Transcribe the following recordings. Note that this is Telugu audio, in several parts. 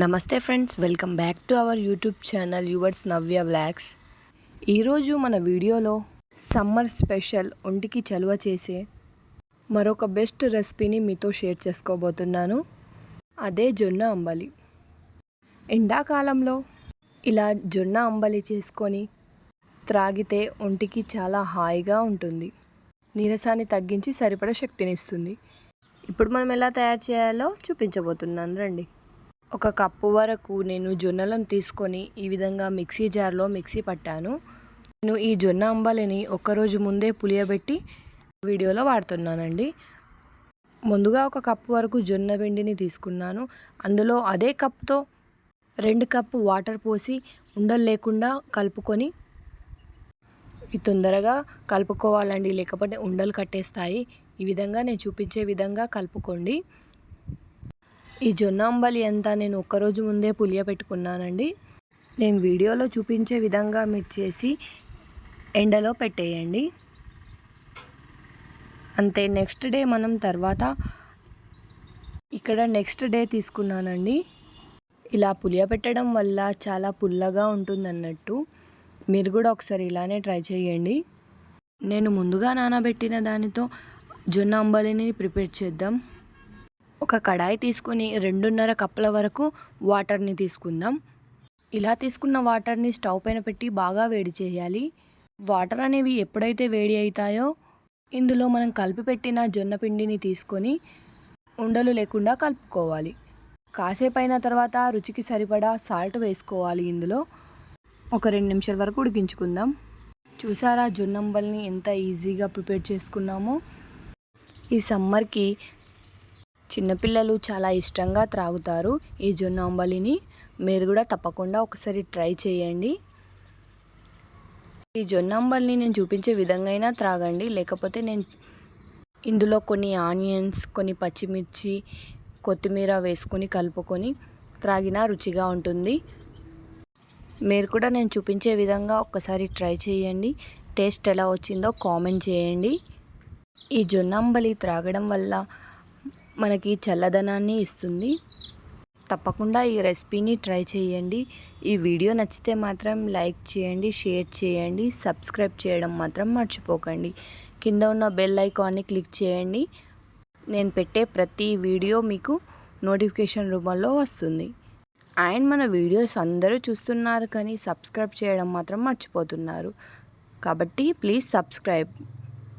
నమస్తే friends welcome back to our YouTube channel yours Navya vlogs. ఈరోజు మన వీడియోలో సమ్మర్ స్పెషల్ ఒంటికి చలువ చేసే మరొక బెస్ట్ రెసిపీని మీతో షేర్ చేసుకోబోతున్నాను. అదే జొన్న అంబలి. ఎండాకాలంలో ఇలా జొన్న అంబలి చేసుకొని త్రాగితే ఒంటికి చాలా హాయిగా ఉంటుంది. నీరసాన్ని తగ్గించి సరిపడా శక్తినిస్తుంది. ఇప్పుడు మనం ఎలా తయారు చేయాలో చూపించబోతున్నాను. రండి. ఒక కప్పు వరకు నేను జొన్నలను తీసుకొని ఈ విధంగా మిక్సీ జార్లో మిక్సీ పట్టాను. నేను ఈ జొన్న అంబలిని ఒక్కరోజు ముందే పులియబెట్టి వీడియోలో వాడుతున్నానండి. ముందుగా ఒక కప్పు వరకు జొన్న పిండిని తీసుకున్నాను. అందులో అదే కప్తో రెండు కప్పు వాటర్ పోసి ఉండలు లేకుండా కలుపుకొని తొందరగా కలుపుకోవాలండి. లేకపోతే ఉండలు కట్టేస్తాయి. ఈ విధంగా నేను చూపించే విధంగా కలుపుకోండి. ఈ జొన్న అంబలి అంతా నేను ఒక్కరోజు ముందే పులియ పెట్టుకున్నానండి. నేను వీడియోలో చూపించే విధంగా మీరు చేసి ఎండలో పెట్టేయండి. అంతే నెక్స్ట్ డే మనం తర్వాత ఇక్కడ నెక్స్ట్ డే తీసుకున్నానండి. ఇలా పులియ పెట్టడం వల్ల చాలా పుల్లగా ఉంటుంది అన్నట్టు మీరు కూడా ఒకసారి ఇలానే ట్రై చేయండి. నేను ముందుగా నానబెట్టిన దానితో జొన్న అంబలిని ప్రిపేర్ చేద్దాం. ఒక కడాయి తీసుకొని రెండున్నర కప్పుల వరకు వాటర్ని తీసుకుందాం. ఇలా తీసుకున్న వాటర్ని స్టవ్ పైన పెట్టి బాగా వేడి చేయాలి. వాటర్ అనేవి ఎప్పుడైతే వేడి అవుతాయో ఇందులో మనం కలిపి పెట్టిన జొన్న పిండిని తీసుకొని ఉండలు లేకుండా కలుపుకోవాలి. కాసేపు అయిన తర్వాత రుచికి సరిపడా సాల్ట్ వేసుకోవాలి ఇందులో. ఒక రెండు నిమిషాల వరకు ఉడికించుకుందాం. చూసారా జొన్నంబల్ని ఎంత ఈజీగా ప్రిపేర్ చేసుకున్నామో. ఈ సమ్మర్కి చిన్నపిల్లలు చాలా ఇష్టంగా త్రాగుతారు ఈ జొన్న అంబలిని మీరు కూడా తప్పకుండా ఒకసారి ట్రై చేయండి. ఈ జొన్న అంబలిని నేను చూపించే విధంగా అయినా త్రాగండి. లేకపోతే నేను ఇందులో కొన్ని ఆనియన్స్ కొన్ని పచ్చిమిర్చి కొత్తిమీర వేసుకొని కలుపుకొని త్రాగినా రుచిగా ఉంటుంది. మీరు కూడా నేను చూపించే విధంగా ఒక్కసారి ట్రై చేయండి. టేస్ట్ ఎలా వచ్చిందో కామెంట్ చేయండి. ఈ జొన్నంబలి త్రాగడం వల్ల మనకి చల్లదనాన్ని ఇస్తుంది. తప్పకుండా ఈ రెసిపీని ట్రై చేయండి. ఈ వీడియో నచ్చితే మాత్రం లైక్ చేయండి షేర్ చేయండి సబ్స్క్రైబ్ చేయడం మాత్రం మర్చిపోకండి. కింద ఉన్న బెల్ ఐకాన్ని క్లిక్ చేయండి. నేను పెట్టే ప్రతి వీడియో మీకు నోటిఫికేషన్ రూపంలో వస్తుంది. అండ్ మన వీడియోస్ అందరూ చూస్తున్నారు కానీ సబ్స్క్రైబ్ చేయడం మాత్రం మర్చిపోతున్నారు. కాబట్టి please subscribe.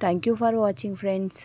Thank you for watching friends.